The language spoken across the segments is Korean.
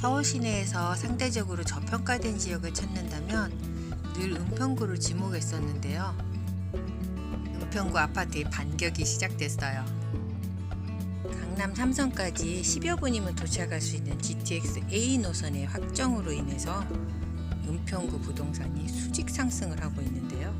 서울 시내에서 상대적으로 저평가된 지역을 찾는다면 늘 은평구를 지목했었는데요. 은평구 아파트의 반격이 시작됐어요. 강남 삼성까지 10여 분이면 도착할 수 있는 GTX A 노선의 확정으로 인해서 은평구 부동산이 수직 상승을 하고 있는데요.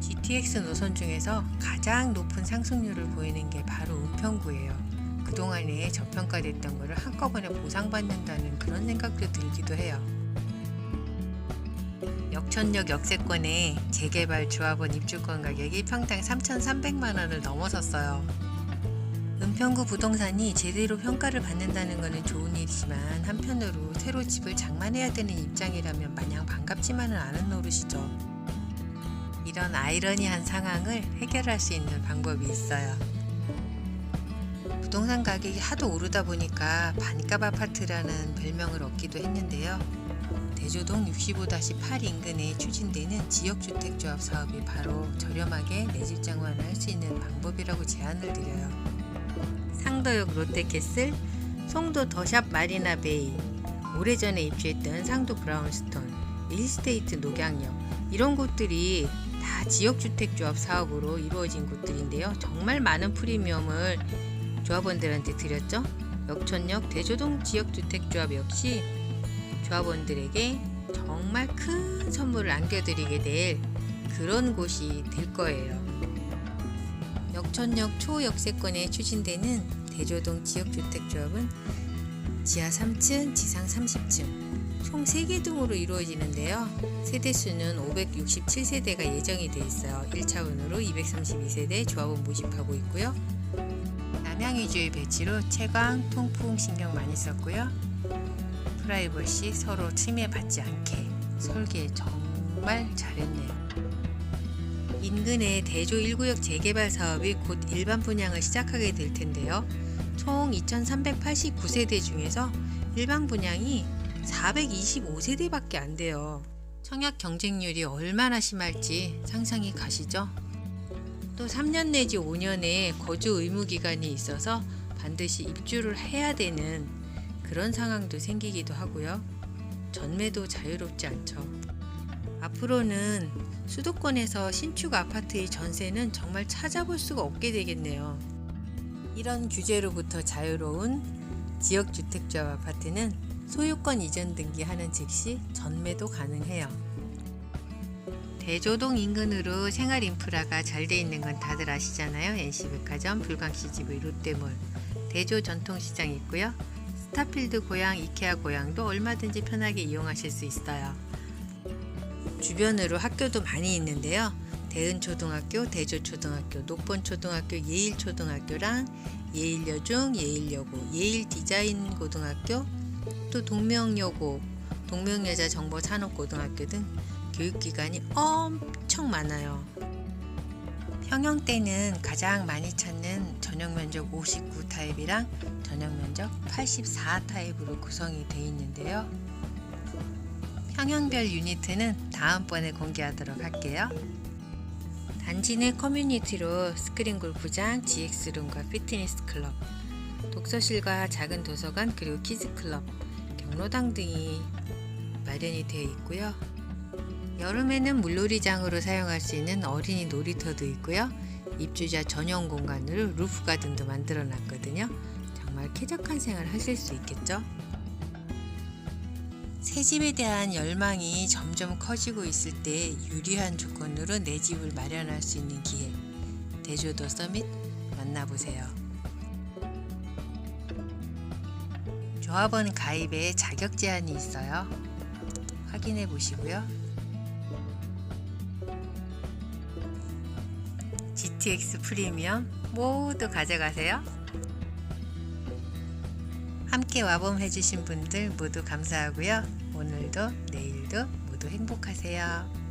GTX 노선 중에서 가장 높은 상승률을 보이는 게 바로 은평구예요. 그동안에 저평가됐던 것을 한꺼번에 보상받는다는 그런 생각도 들기도 해요. 역천역 역세권의 재개발 조합원 입주권 가격이 평당 3,300만 원을 넘어섰어요. 은평구 부동산이 제대로 평가를 받는다는 것은 좋은 일이지만 한편으로 새로 집을 장만해야 되는 입장이라면 마냥 반갑지만은 않은 노릇이죠. 이런 아이러니한 상황을 해결할 수 있는 방법이 있어요. 부동산 가격이 하도 오르다 보니까 반값 아파트라는 별명을 얻기도 했는데요. 대조동 65-8 인근에 추진되는 지역주택조합 사업이 바로 저렴하게 내 집 장만할 수 있는 방법이라고 제안을 드려요. 상도역 롯데캐슬, 송도 더샵 마리나 베이, 오래전에 입주했던 상도 브라운스톤, 릴스테이트 녹양역 이런 곳들이 다 지역주택조합 사업으로 이루어진 곳들인데요. 정말 많은 프리미엄을 조합원들한테 드렸죠. 역천역 대조동 지역주택조합 역시 조합원들에게 정말 큰 선물을 안겨드리게 될 그런 곳이 될 거예요. 역천역 초역세권에 추진되는 대조동 지역주택조합은 지하 3층, 지상 30층, 총 3개 동으로 이루어지는데요. 세대수는 567세대가 예정이 돼 있어요. 1차원으로 232세대 조합원 모집하고 있고요. 남양 위주의 배치로 채광, 통풍 신경 많이 썼고요. 프라이버시 서로 침해받지 않게 설계 정말 잘했네요. 인근의 대조 1구역 재개발 사업이 곧 일반 분양을 시작하게 될 텐데요. 총 2,389세대 중에서 일반 분양이 425세대밖에 안 돼요. 청약 경쟁률이 얼마나 심할지 상상이 가시죠? 또 3년 내지 5년의 거주 의무 기간이 있어서 반드시 입주를 해야 되는 그런 상황도 생기기도 하고요. 전매도 자유롭지 않죠. 앞으로는 수도권에서 신축 아파트의 전세는 정말 찾아볼 수가 없게 되겠네요. 이런 규제로부터 자유로운 지역주택조합 아파트는 소유권 이전 등기하는 즉시 전매도 가능해요. 대조동 인근으로 생활 인프라가 잘 돼 있는 건 다들 아시잖아요. NC백화점, 불광CGV, 롯데몰, 대조 전통시장 있고요. 스타필드 고향, 이케아 고향도 얼마든지 편하게 이용하실 수 있어요. 주변으로 학교도 많이 있는데요. 대은초등학교, 대조초등학교, 녹본초등학교, 예일초등학교랑 예일여중, 예일여고, 예일디자인고등학교, 또 동명여고, 동명여자정보산업고등학교 등 교육기관이 엄청 많아요. 평형 때는 가장 많이 찾는 전용 면적 59 타입이랑 전용 면적 84 타입으로 구성이 되어 있는데요. 평형별 유니트는 다음번에 공개하도록 할게요. 단지 내 커뮤니티로 스크린 골프장, GX룸과 피트니스 클럽, 독서실과 작은 도서관 그리고 키즈 클럽, 경로당 등이 마련이 되어 있고요. 여름에는 물놀이장으로 사용할 수 있는 어린이 놀이터도 있고요. 입주자 전용 공간으로 루프 가든도 만들어 놨거든요. 정말 쾌적한 생활 하실 수 있겠죠? 새 집에 대한 열망이 점점 커지고 있을 때 유리한 조건으로 내 집을 마련할 수 있는 기회. 대조도 서밋 만나보세요. 조합원 가입에 자격 제한이 있어요. 확인해 보시고요. GTX 프리미엄 모두 가져가세요. 함께 와봄 해 주신 분들 모두 감사하고요. 오늘도 내일도 모두 행복하세요.